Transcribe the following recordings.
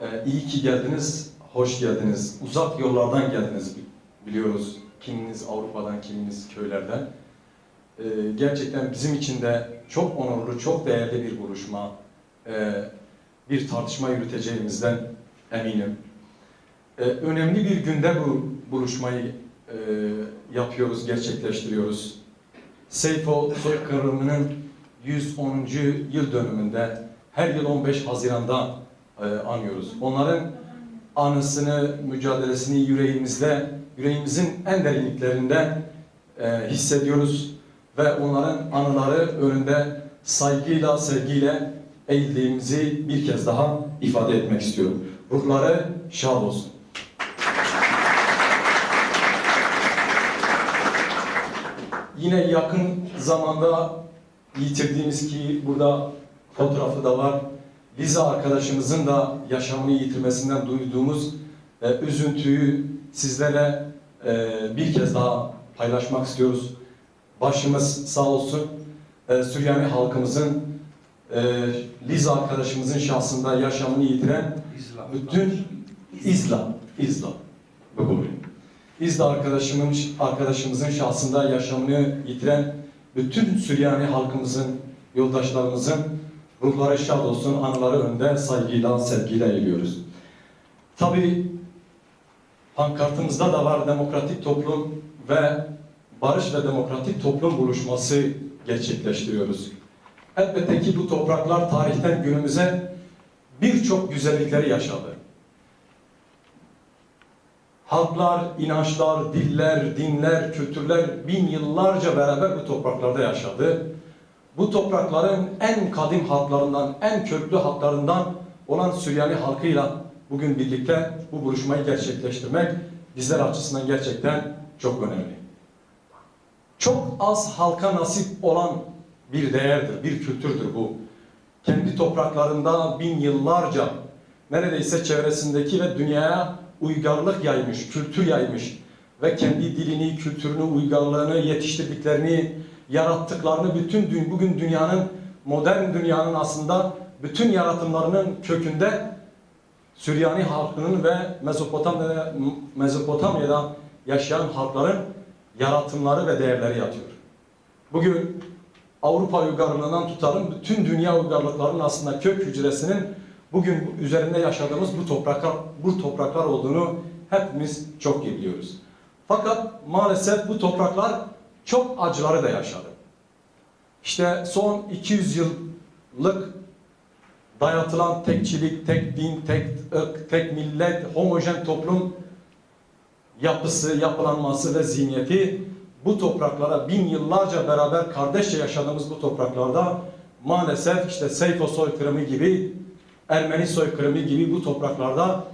Ee, iyi ki geldiniz, hoş geldiniz. Uzak yollardan geldiniz biliyoruz. Kiminiz Avrupa'dan, kiminiz köylerden. Ee, gerçekten bizim için de çok onurlu, çok değerli bir buluşma. Ee, bir tartışma yürüteceğimizden eminim. Önemli bir günde bu buluşmayı e, yapıyoruz, gerçekleştiriyoruz. Seyfo soykırımının 110. yıl dönümünde her yıl 15 Haziran'da e, anıyoruz. Onların anısını, mücadelesini yüreğimizde, yüreğimizin en derinliklerinde e, hissediyoruz ve onların anıları önünde saygıyla, sevgiyle eğildiğimizi bir kez daha ifade etmek istiyorum. Ruhları şad olsun. Yine yakın zamanda yitirdiğimiz ki burada fotoğrafı da var. Liza arkadaşımızın da yaşamını yitirmesinden duyduğumuz e, üzüntüyü sizlere e, bir kez daha paylaşmak istiyoruz. Başımız sağ olsun. E, Süryani halkımızın e, Liza arkadaşımızın şahsında yaşamını yitiren bütün İzla, İzla. İzla arkadaşımın, arkadaşımızın şahsında yaşamını yitiren bütün Süryani halkımızın, yoldaşlarımızın ruhları şad olsun, anıları önünde saygıyla, sevgiyle eğiliyoruz. Tabii pankartımızda da var demokratik toplum ve barış ve demokratik toplum buluşması gerçekleştiriyoruz. Elbette ki bu topraklar tarihten günümüze birçok güzellikleri yaşadı. Halklar, inançlar, diller, dinler, kültürler bin yıllarca beraber bu topraklarda yaşadı. Bu toprakların en kadim halklarından, en köklü halklarından olan Süryani halkıyla bugün birlikte bu buluşmayı gerçekleştirmek bizler açısından gerçekten çok önemli. Çok az halka nasip olan bir değerdir, bir kültürdür bu. Kendi topraklarında bin yıllarca neredeyse çevresindeki ve dünyaya uygarlık yaymış, kültür yaymış ve kendi dilini, kültürünü, uygarlığını, yetiştirdiklerini, yarattıklarını bütün dün, bugün dünyanın, modern dünyanın aslında bütün yaratımlarının kökünde Süryani halkının ve Mezopotamya'da, Mezopotamya'da yaşayan halkların yaratımları ve değerleri yatıyor. Bugün Avrupa uygarlığından tutalım bütün dünya uygarlıklarının aslında kök hücresinin bugün üzerinde yaşadığımız bu topraklar bu topraklar olduğunu hepimiz çok iyi biliyoruz. Fakat maalesef bu topraklar çok acıları da yaşadı. İşte son 200 yıllık dayatılan tekçilik, tek din, tek ırk, tek millet, homojen toplum yapısı, yapılanması ve zihniyeti bu topraklara bin yıllarca beraber kardeşçe yaşadığımız bu topraklarda maalesef işte Seyfo soykırımı gibi, Ermeni soykırımı gibi bu topraklarda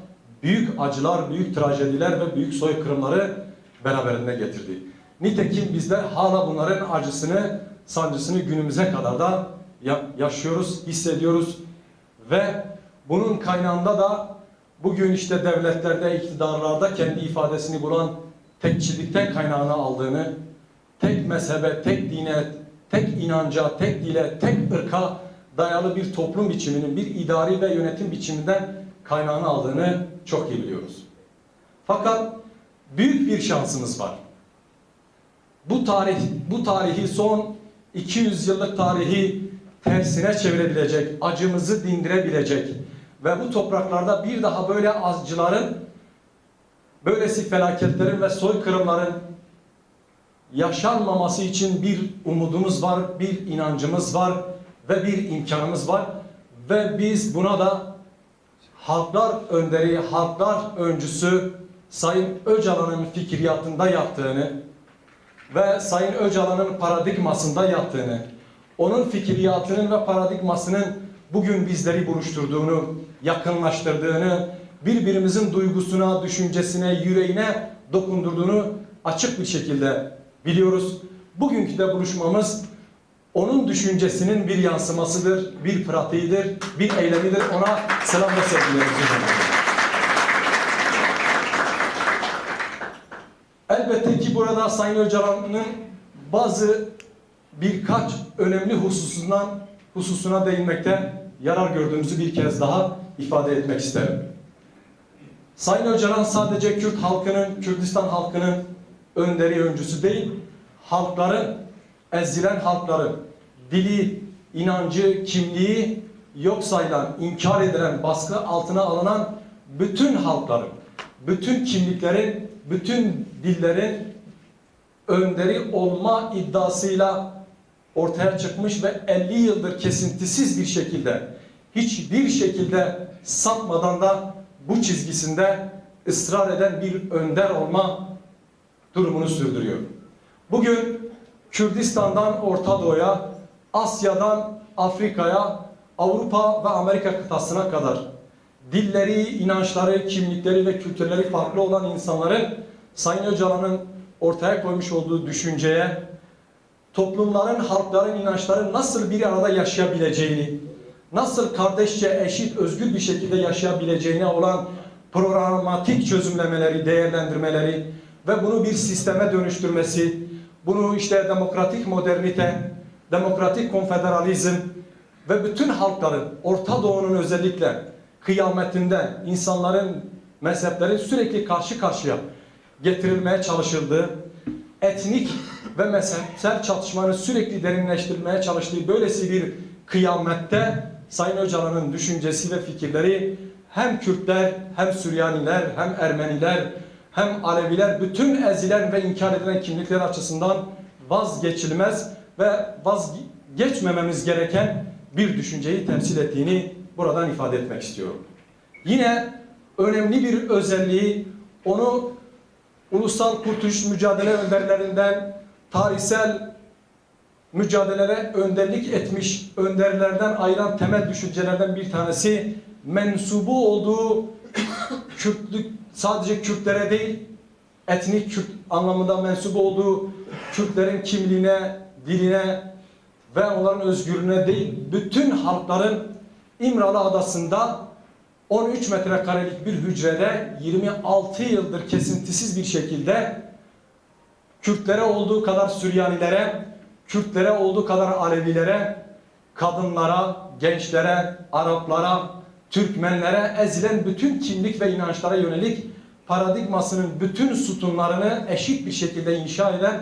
büyük acılar, büyük trajediler ve büyük soykırımları beraberinde getirdi. Nitekim bizler hala bunların acısını, sancısını günümüze kadar da yaşıyoruz, hissediyoruz ve bunun kaynağında da bugün işte devletlerde, iktidarlarda kendi ifadesini bulan tekçilikten kaynağını aldığını, tek mezhebe, tek dine, tek inanca, tek dile, tek ırka dayalı bir toplum biçiminin, bir idari ve yönetim biçiminden kaynağını aldığını çok iyi biliyoruz. Fakat büyük bir şansımız var. Bu tarih, bu tarihi son 200 yıllık tarihi tersine çevirebilecek, acımızı dindirebilecek ve bu topraklarda bir daha böyle azcıların, böylesi felaketlerin ve soykırımların yaşanmaması için bir umudumuz var, bir inancımız var ve bir imkanımız var ve biz buna da halklar önderi, halklar öncüsü Sayın Öcalan'ın fikriyatında yaptığını ve Sayın Öcalan'ın paradigmasında yattığını, onun fikriyatının ve paradigmasının bugün bizleri buluşturduğunu, yakınlaştırdığını, birbirimizin duygusuna, düşüncesine, yüreğine dokundurduğunu açık bir şekilde biliyoruz. Bugünkü de buluşmamız onun düşüncesinin bir yansımasıdır, bir pratiğidir, bir eylemidir. Ona selam ve sevgilerimizi gönderiyoruz. Sayın Öcalan'ın bazı birkaç önemli hususundan hususuna değinmekte yarar gördüğümüzü bir kez daha ifade etmek isterim. Sayın Öcalan sadece Kürt halkının, Kürdistan halkının önderi öncüsü değil, halkların, ezilen halkların dili, inancı, kimliği yok sayılan, inkar edilen, baskı altına alınan bütün halkların, bütün kimliklerin, bütün dillerin önderi olma iddiasıyla ortaya çıkmış ve 50 yıldır kesintisiz bir şekilde hiçbir şekilde sapmadan da bu çizgisinde ısrar eden bir önder olma durumunu sürdürüyor. Bugün Kürdistan'dan Orta Doğu'ya, Asya'dan Afrika'ya, Avrupa ve Amerika kıtasına kadar dilleri, inançları, kimlikleri ve kültürleri farklı olan insanların Sayın Öcalan'ın ortaya koymuş olduğu düşünceye, toplumların, halkların inançları nasıl bir arada yaşayabileceğini, nasıl kardeşçe, eşit, özgür bir şekilde yaşayabileceğine olan programatik çözümlemeleri, değerlendirmeleri ve bunu bir sisteme dönüştürmesi, bunu işte demokratik modernite, demokratik konfederalizm ve bütün halkların, Orta Doğu'nun özellikle kıyametinden insanların, mezheplerin sürekli karşı karşıya getirilmeye çalışıldığı, etnik ve mezhepsel çatışmanın sürekli derinleştirilmeye çalıştığı böylesi bir kıyamette Sayın Öcalan'ın düşüncesi ve fikirleri hem Kürtler, hem Süryaniler, hem Ermeniler, hem Aleviler bütün ezilen ve inkar edilen kimlikler açısından vazgeçilmez ve vazgeçmememiz gereken bir düşünceyi temsil ettiğini buradan ifade etmek istiyorum. Yine önemli bir özelliği onu ulusal kurtuluş mücadele önderlerinden tarihsel mücadelelere önderlik etmiş önderlerden ayıran temel düşüncelerden bir tanesi mensubu olduğu Kürtlük sadece Kürtlere değil etnik Kürt anlamında mensubu olduğu Kürtlerin kimliğine, diline ve onların özgürlüğüne değil bütün halkların İmralı Adası'nda 13 metrekarelik bir hücrede 26 yıldır kesintisiz bir şekilde Kürtlere olduğu kadar Süryanilere, Kürtlere olduğu kadar Alevilere, kadınlara, gençlere, Araplara, Türkmenlere ezilen bütün kimlik ve inançlara yönelik paradigmasının bütün sütunlarını eşit bir şekilde inşa eden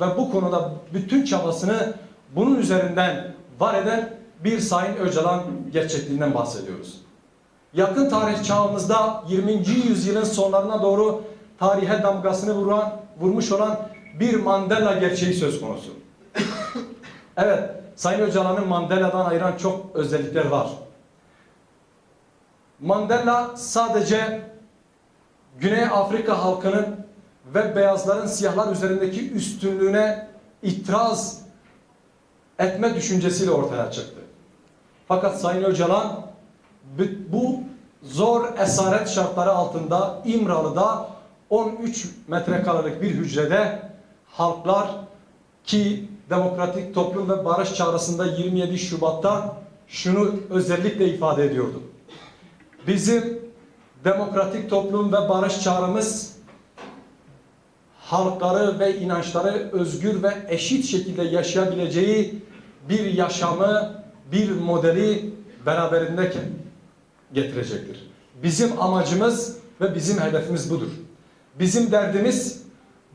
ve bu konuda bütün çabasını bunun üzerinden var eden bir Sayın Öcalan gerçekliğinden bahsediyoruz. Yakın tarih çağımızda 20. yüzyılın sonlarına doğru tarihe damgasını vuran, vurmuş olan bir Mandela gerçeği söz konusu. evet, Sayın Öcalan'ın Mandela'dan ayıran çok özellikler var. Mandela sadece Güney Afrika halkının ve beyazların siyahlar üzerindeki üstünlüğüne itiraz etme düşüncesiyle ortaya çıktı. Fakat Sayın Öcalan bu zor esaret şartları altında İmralı'da 13 metrekarelik bir hücrede halklar ki Demokratik Toplum ve Barış Çağrısı'nda 27 Şubat'ta şunu özellikle ifade ediyordu. Bizim demokratik toplum ve barış çağrımız halkları ve inançları özgür ve eşit şekilde yaşayabileceği bir yaşamı, bir modeli beraberinde getirecektir. Bizim amacımız ve bizim hedefimiz budur. Bizim derdimiz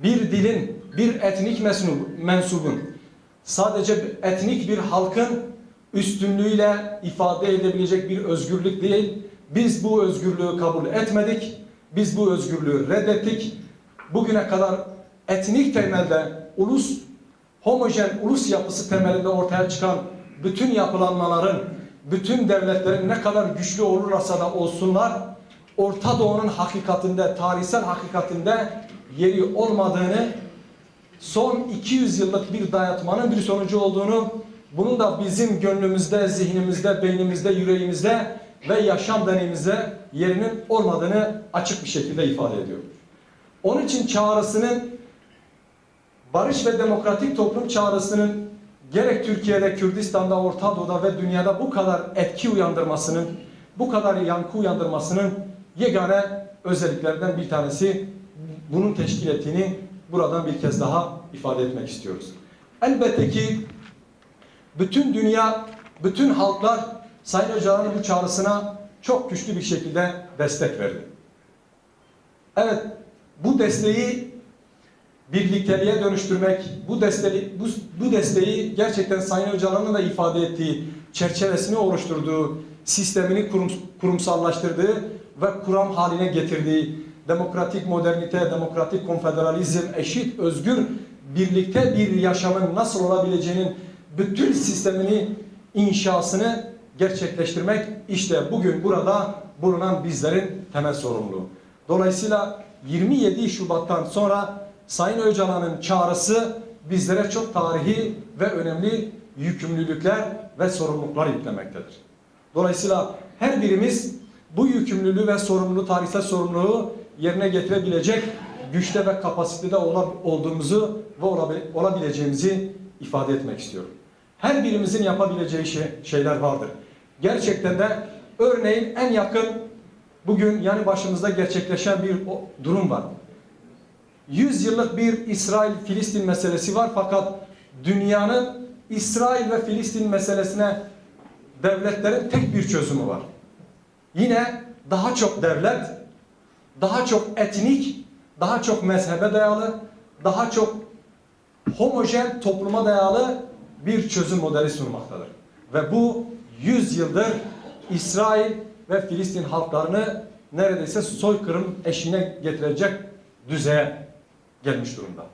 bir dilin, bir etnik mensubun, sadece etnik bir halkın üstünlüğüyle ifade edebilecek bir özgürlük değil, biz bu özgürlüğü kabul etmedik. Biz bu özgürlüğü reddettik. Bugüne kadar etnik temelde ulus, homojen ulus yapısı temelinde ortaya çıkan bütün yapılanmaların, bütün devletlerin ne kadar güçlü olurlarsa da olsunlar, Orta Doğu'nun hakikatinde, tarihsel hakikatinde yeri olmadığını, son 200 yıllık bir dayatmanın bir sonucu olduğunu, bunun da bizim gönlümüzde, zihnimizde, beynimizde, yüreğimizde ve yaşam deneyimimize yerinin olmadığını açık bir şekilde ifade ediyor. Onun için çağrısının barış ve demokratik toplum çağrısının gerek Türkiye'de, Kürdistan'da, Orta Doğu'da ve dünyada bu kadar etki uyandırmasının, bu kadar yankı uyandırmasının yegane özelliklerden bir tanesi bunun teşkil ettiğini buradan bir kez daha ifade etmek istiyoruz. Elbette ki bütün dünya, bütün halklar Sayın Öcalan'ın bu çağrısına çok güçlü bir şekilde destek verdi. Evet, bu desteği birlikteliğe dönüştürmek, bu desteği, bu, bu desteği gerçekten Sayın Öcalan'ın da ifade ettiği, çerçevesini oluşturduğu, sistemini kurum, kurumsallaştırdığı ve kuram haline getirdiği demokratik modernite, demokratik konfederalizm, eşit, özgür, birlikte bir yaşamın nasıl olabileceğinin bütün sistemini, inşasını gerçekleştirmek işte bugün burada bulunan bizlerin temel sorumluluğu. Dolayısıyla 27 Şubat'tan sonra Sayın Öcalan'ın çağrısı bizlere çok tarihi ve önemli yükümlülükler ve sorumluluklar yüklemektedir. Dolayısıyla her birimiz bu yükümlülüğü ve sorumluluğu, tarihsel sorumluluğu yerine getirebilecek güçte ve kapasitede olduğumuzu ve olabi- olabileceğimizi ifade etmek istiyorum. Her birimizin yapabileceği şey, şeyler vardır. Gerçekten de örneğin en yakın bugün yani başımızda gerçekleşen bir durum var. 100 yıllık bir İsrail-Filistin meselesi var fakat dünyanın İsrail ve Filistin meselesine devletlerin tek bir çözümü var. Yine daha çok devlet, daha çok etnik, daha çok mezhebe dayalı, daha çok homojen topluma dayalı bir çözüm modeli sunmaktadır. Ve bu 100 yıldır İsrail ve Filistin halklarını neredeyse soykırım eşiğine getirecek düzeye gelmiş durumda.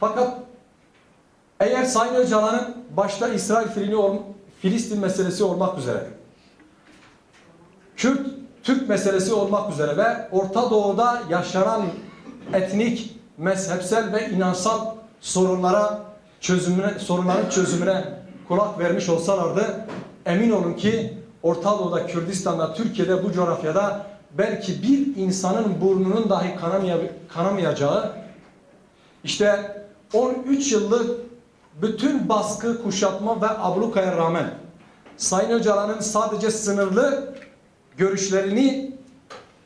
Fakat eğer Sayın Öcalan'ın başta İsrail Filistin, Filistin meselesi olmak üzere Kürt Türk meselesi olmak üzere ve Orta Doğu'da yaşanan etnik, mezhepsel ve inansal sorunlara çözümüne, sorunların çözümüne kulak vermiş olsalardı emin olun ki Orta Doğu'da, Kürdistan'da, Türkiye'de bu coğrafyada belki bir insanın burnunun dahi kanamaya- kanamayacağı işte 13 yıllık bütün baskı, kuşatma ve ablukaya rağmen Sayın Öcalan'ın sadece sınırlı görüşlerini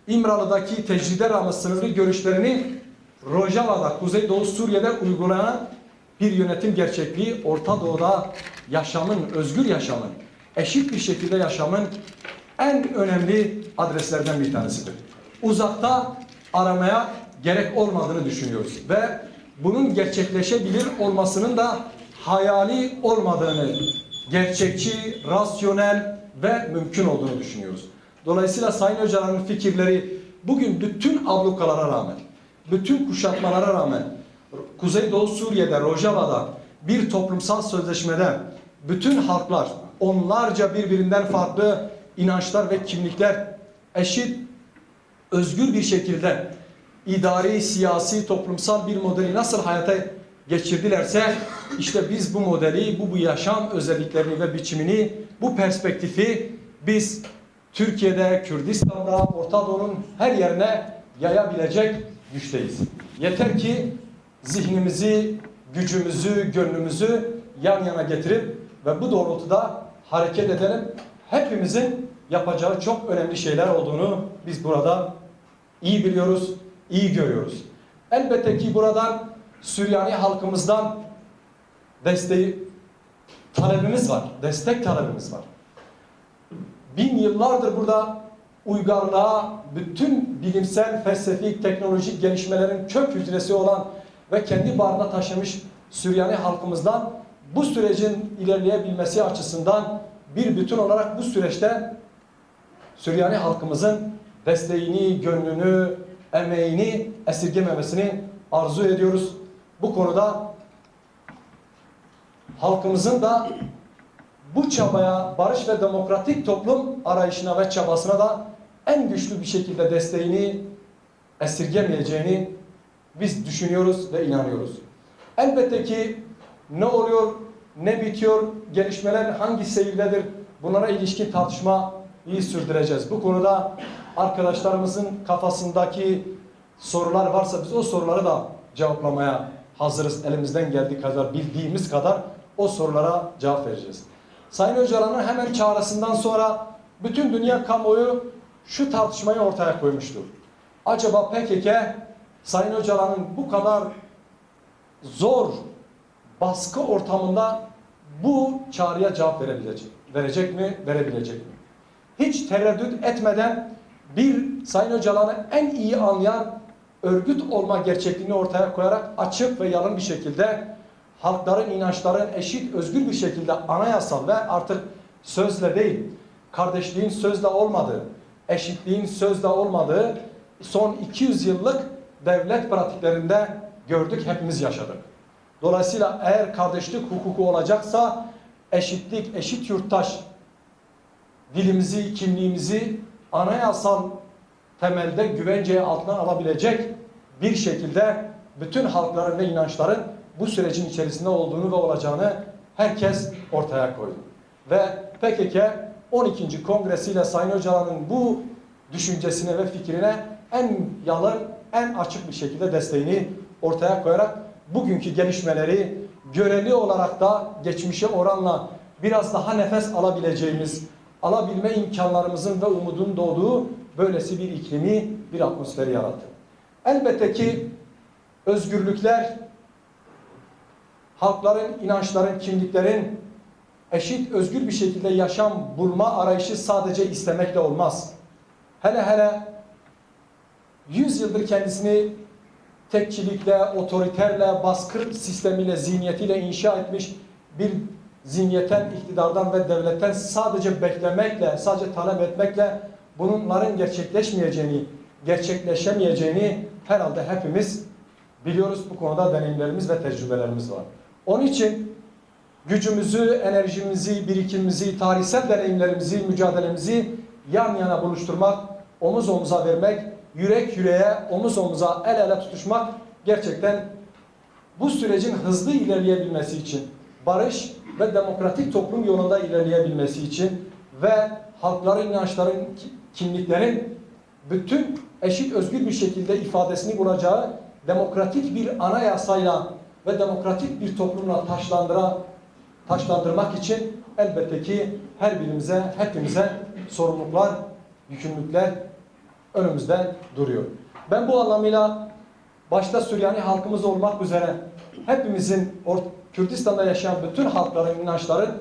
İmralı'daki tecride rağmen sınırlı görüşlerini Rojava'da, Kuzeydoğu Suriye'de uygulanan bir yönetim gerçekliği Orta Doğu'da yaşamın, özgür yaşamın, eşit bir şekilde yaşamın en önemli adreslerden bir tanesidir. Uzakta aramaya gerek olmadığını düşünüyoruz ve bunun gerçekleşebilir olmasının da hayali olmadığını, gerçekçi, rasyonel ve mümkün olduğunu düşünüyoruz. Dolayısıyla Sayın Öcalan'ın fikirleri bugün bütün ablukalara rağmen, bütün kuşatmalara rağmen Kuzeydoğu Suriye'de, Rojava'da bir toplumsal sözleşmede bütün halklar onlarca birbirinden farklı inançlar ve kimlikler eşit, özgür bir şekilde idari, siyasi, toplumsal bir modeli nasıl hayata geçirdilerse işte biz bu modeli, bu bu yaşam özelliklerini ve biçimini, bu perspektifi biz Türkiye'de, Kürdistan'da, Orta Doğu'nun her yerine yayabilecek güçteyiz. Yeter ki zihnimizi, gücümüzü, gönlümüzü yan yana getirip ve bu doğrultuda hareket edelim. Hepimizin yapacağı çok önemli şeyler olduğunu biz burada iyi biliyoruz, iyi görüyoruz. Elbette ki buradan Süryani halkımızdan desteği talebimiz var, destek talebimiz var. Bin yıllardır burada uygarlığa bütün bilimsel, felsefik, teknolojik gelişmelerin kök hücresi olan ve kendi bağrına taşımış Süryani halkımızdan bu sürecin ilerleyebilmesi açısından bir bütün olarak bu süreçte Süryani halkımızın desteğini, gönlünü, emeğini esirgememesini arzu ediyoruz. Bu konuda halkımızın da bu çabaya, barış ve demokratik toplum arayışına ve çabasına da en güçlü bir şekilde desteğini esirgemeyeceğini biz düşünüyoruz ve inanıyoruz. Elbette ki ne oluyor, ne bitiyor, gelişmeler hangi seyirdedir bunlara ilişkin tartışmayı sürdüreceğiz. Bu konuda arkadaşlarımızın kafasındaki sorular varsa biz o soruları da cevaplamaya hazırız. Elimizden geldiği kadar, bildiğimiz kadar o sorulara cevap vereceğiz. Sayın Öcalan'ın hemen çağrısından sonra bütün dünya kamuoyu şu tartışmayı ortaya koymuştur. Acaba PKK Sayın Öcalan'ın bu kadar zor baskı ortamında bu çağrıya cevap verebilecek, verecek mi, verebilecek mi? Hiç tereddüt etmeden bir Sayın Öcalan'ı en iyi anlayan örgüt olma gerçekliğini ortaya koyarak açık ve yalın bir şekilde halkların inançların eşit, özgür bir şekilde anayasal ve artık sözle değil, kardeşliğin sözle olmadığı, eşitliğin sözle olmadığı son 200 yıllık devlet pratiklerinde gördük, hepimiz yaşadık. Dolayısıyla eğer kardeşlik hukuku olacaksa eşitlik, eşit yurttaş dilimizi, kimliğimizi anayasal temelde güvenceye altına alabilecek bir şekilde bütün halkların ve inançların bu sürecin içerisinde olduğunu ve olacağını herkes ortaya koydu. Ve PKK 12. kongresiyle Sayın Öcalan'ın bu düşüncesine ve fikrine en yalın, en açık bir şekilde desteğini ortaya koyarak bugünkü gelişmeleri göreli olarak da geçmişe oranla biraz daha nefes alabileceğimiz, alabilme imkanlarımızın ve umudun doğduğu böylesi bir iklimi, bir atmosferi yarattı. Elbette ki özgürlükler, halkların, inançların, kimliklerin eşit, özgür bir şekilde yaşam bulma arayışı sadece istemekle olmaz. Hele hele 100 yıldır kendisini tekçilikle, otoriterle, baskı sistemiyle, zihniyetiyle inşa etmiş bir zihniyetten, iktidardan ve devletten sadece beklemekle, sadece talep etmekle bunların gerçekleşmeyeceğini, gerçekleşemeyeceğini herhalde hepimiz biliyoruz. Bu konuda deneyimlerimiz ve tecrübelerimiz var. Onun için gücümüzü, enerjimizi, birikimimizi, tarihsel deneyimlerimizi, mücadelemizi yan yana buluşturmak, omuz omuza vermek, yürek yüreğe, omuz omuza, el ele tutuşmak gerçekten bu sürecin hızlı ilerleyebilmesi için, barış ve demokratik toplum yolunda ilerleyebilmesi için ve halkların, inançların, kimliklerin bütün eşit özgür bir şekilde ifadesini bulacağı demokratik bir anayasayla ve demokratik bir toplumla taşlandıra, taşlandırmak için elbette ki her birimize, hepimize sorumluluklar, yükümlülükler önümüzde duruyor. Ben bu anlamıyla başta Süryani halkımız olmak üzere hepimizin Kürdistan'da yaşayan bütün halkların, inançların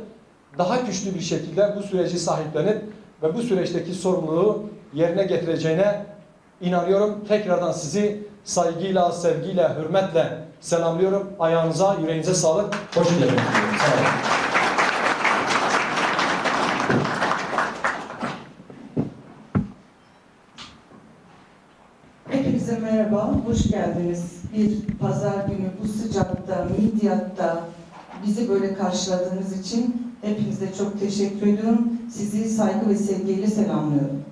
daha güçlü bir şekilde bu süreci sahiplenip ve bu süreçteki sorumluluğu yerine getireceğine inanıyorum. Tekrardan sizi saygıyla, sevgiyle, hürmetle selamlıyorum. Ayağınıza, yüreğinize sağlık. Hoş geldiniz. Sağ olun. Hepinize merhaba, hoş geldiniz. Bir pazar günü bu sıcakta, Midyat'ta bizi böyle karşıladığınız için hepinize çok teşekkür ediyorum. Sizi saygı ve sevgiyle selamlıyorum.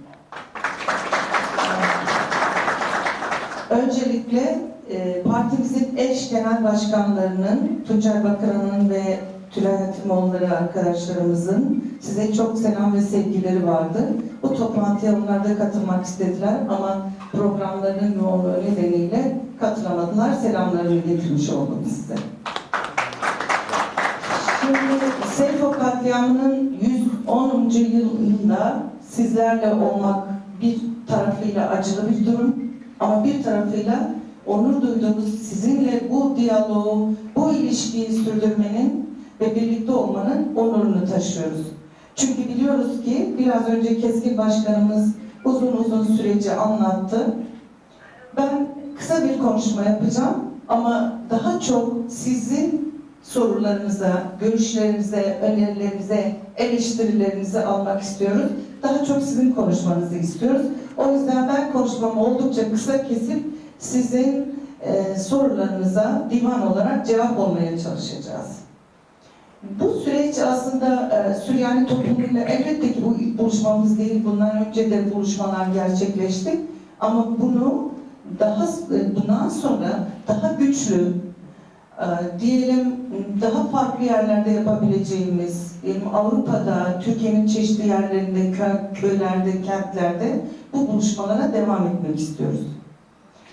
Öncelikle e, partimizin eş genel başkanlarının, Tuncer Bakıran'ın ve Tülay Hatimoğulları arkadaşlarımızın size çok selam ve sevgileri vardı. Bu toplantıya onlar da katılmak istediler ama programlarının yoğunluğu nedeniyle katılamadılar. Selamlarını getirmiş oldum size. Şimdi Seyfo katliamının 110. yılında sizlerle olmak bir tarafıyla acılı bir durum ama bir tarafıyla onur duyduğumuz sizinle bu diyaloğu, bu ilişkiyi sürdürmenin ve birlikte olmanın onurunu taşıyoruz. Çünkü biliyoruz ki biraz önce Keskin Başkanımız uzun uzun süreci anlattı. Ben kısa bir konuşma yapacağım ama daha çok sizin sorularınıza, görüşlerinize, önerilerinize, eleştirilerinizi almak istiyoruz. Daha çok sizin konuşmanızı istiyoruz. O yüzden ben konuşmamı oldukça kısa kesip sizin e, sorularınıza divan olarak cevap olmaya çalışacağız. Bu süreç aslında e, Süryani toplumuyla elbette ki bu ilk buluşmamız değil, bundan önce de buluşmalar gerçekleşti. Ama bunu daha e, bundan sonra daha güçlü, e, diyelim daha farklı yerlerde yapabileceğimiz, diyelim Avrupa'da, Türkiye'nin çeşitli yerlerinde, kö- köylerde, kentlerde bu buluşmalara devam etmek istiyoruz.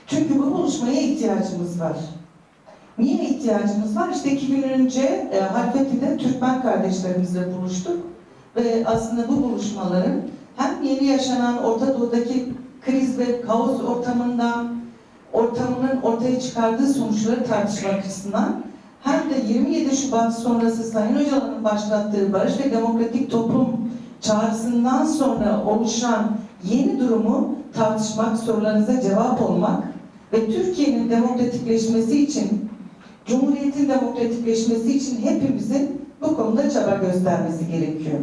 Çünkü bu buluşmaya ihtiyacımız var. Niye ihtiyacımız var? İşte iki gün önce e, Halfeti'de Türkmen kardeşlerimizle buluştuk. Ve aslında bu buluşmaların hem yeni yaşanan Orta Doğu'daki kriz ve kaos ortamından, ortamının ortaya çıkardığı sonuçları tartışmak açısından hem de 27 Şubat sonrası Sayın Öcalan'ın başlattığı Barış ve Demokratik Toplum çağrısından sonra oluşan yeni durumu tartışmak, sorularınıza cevap olmak ve Türkiye'nin demokratikleşmesi için, Cumhuriyet'in demokratikleşmesi için hepimizin bu konuda çaba göstermesi gerekiyor.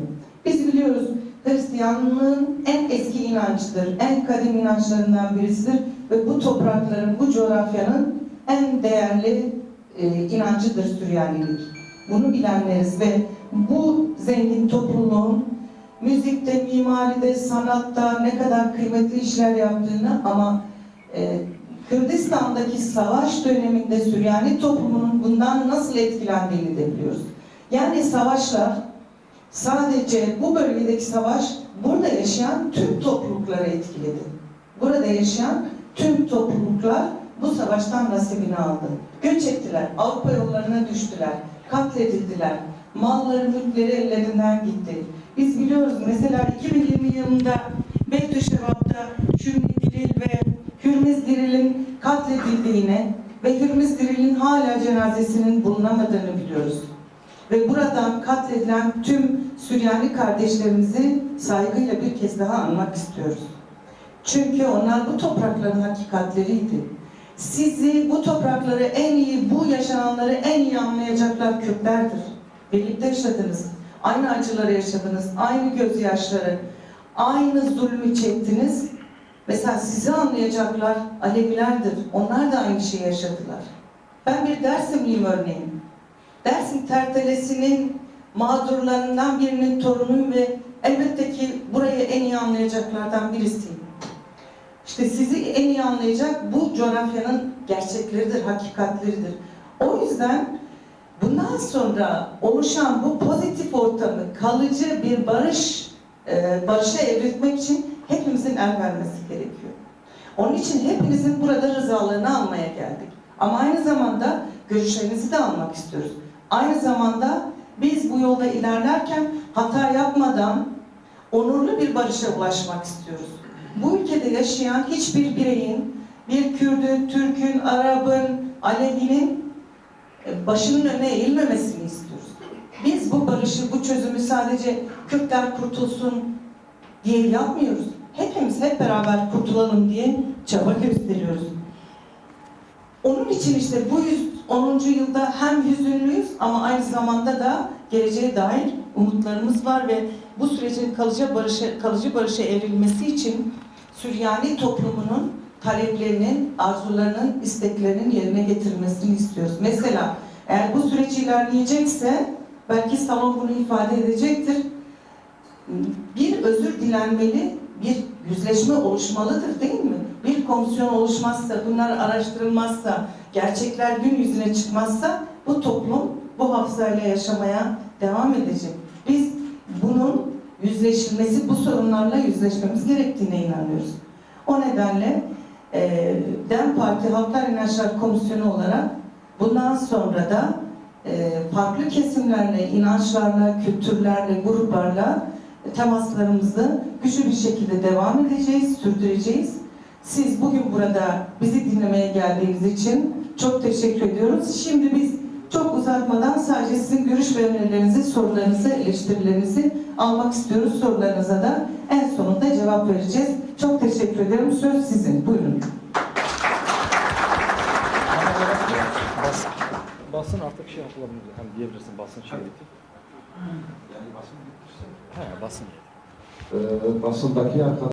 Biz biliyoruz Hristiyanlığın en eski inancıdır, en kadim inançlarından birisidir ve bu toprakların, bu coğrafyanın en değerli e, inancıdır Süryanilik. Bunu bilenleriz ve bu zengin topluluğun müzikte, mimaride, sanatta ne kadar kıymetli işler yaptığını ama e, Kürdistan'daki savaş döneminde Süryani toplumunun bundan nasıl etkilendiğini de biliyoruz. Yani savaşlar sadece bu bölgedeki savaş burada yaşayan tüm toplulukları etkiledi. Burada yaşayan tüm topluluklar bu savaştan nasibini aldı. Göç ettiler, Avrupa yollarına düştüler, katledildiler. Malları, mülkleri ellerinden gitti. Biz biliyoruz mesela 2020 yılında Beytü Şevap'ta Şümli Diril ve Hürmüz Diril'in katledildiğini ve Hürmüz Diril'in hala cenazesinin bulunamadığını biliyoruz. Ve buradan katledilen tüm Süryani kardeşlerimizi saygıyla bir kez daha anmak istiyoruz. Çünkü onlar bu toprakların hakikatleriydi. Sizi bu toprakları en iyi, bu yaşananları en iyi anlayacaklar Kürtlerdir. Birlikte yaşadınız. Aynı acıları yaşadınız. Aynı gözyaşları. Aynı zulmü çektiniz. Mesela sizi anlayacaklar Alevilerdir. Onlar da aynı şeyi yaşadılar. Ben bir Dersimliyim örneğin. Dersim tertelesinin mağdurlarından birinin torunuyum ve elbette ki burayı en iyi anlayacaklardan birisiyim. İşte sizi en iyi anlayacak bu coğrafyanın gerçekleridir, hakikatleridir. O yüzden bundan sonra oluşan bu pozitif ortamı kalıcı bir barış, e, barışa evrilmek için hepimizin el vermesi gerekiyor. Onun için hepinizin burada rızalığını almaya geldik. Ama aynı zamanda görüşlerinizi de almak istiyoruz. Aynı zamanda biz bu yolda ilerlerken hata yapmadan onurlu bir barışa ulaşmak istiyoruz. Bu ülkede yaşayan hiçbir bireyin, bir Kürdün, Türk'ün, Arap'ın, Alevi'nin e, başının önüne eğilmemesini istiyoruz. Biz bu barışı, bu çözümü sadece Kürtler kurtulsun diye yapmıyoruz. Hepimiz hep beraber kurtulalım diye çaba gösteriyoruz. Onun için işte bu 110. yılda hem hüzünlüyüz ama aynı zamanda da geleceğe dair umutlarımız var ve bu sürecin kalıcı barışa, kalıcı barışa evrilmesi için Süryani toplumunun taleplerinin, arzularının, isteklerinin yerine getirilmesini istiyoruz. Mesela eğer bu süreç ilerleyecekse belki salon bunu ifade edecektir. Bir özür dilenmeli, bir yüzleşme oluşmalıdır değil mi? Bir komisyon oluşmazsa, bunlar araştırılmazsa, gerçekler gün yüzüne çıkmazsa bu toplum bu hafızayla yaşamaya devam edecek. Biz bunun yüzleşilmesi, bu sorunlarla yüzleşmemiz gerektiğine inanıyoruz. O nedenle e, DEM Parti Halklar İnançlar Komisyonu olarak bundan sonra da e, farklı kesimlerle, inançlarla, kültürlerle, gruplarla temaslarımızı güçlü bir şekilde devam edeceğiz, sürdüreceğiz. Siz bugün burada bizi dinlemeye geldiğiniz için çok teşekkür ediyoruz. Şimdi biz çok uzatmadan sadece sizin görüş ve önerilerinizi, sorularınızı, eleştirilerinizi almak istiyoruz. Sorularınıza da en sonunda cevap vereceğiz. Çok teşekkür ederim. Söz sizin. Buyurun. Bas, basın artık şey yapılabilir. Hani diyebilirsin basın şey bitti. Yani basın He basın. Ee, basındaki arkadaşlar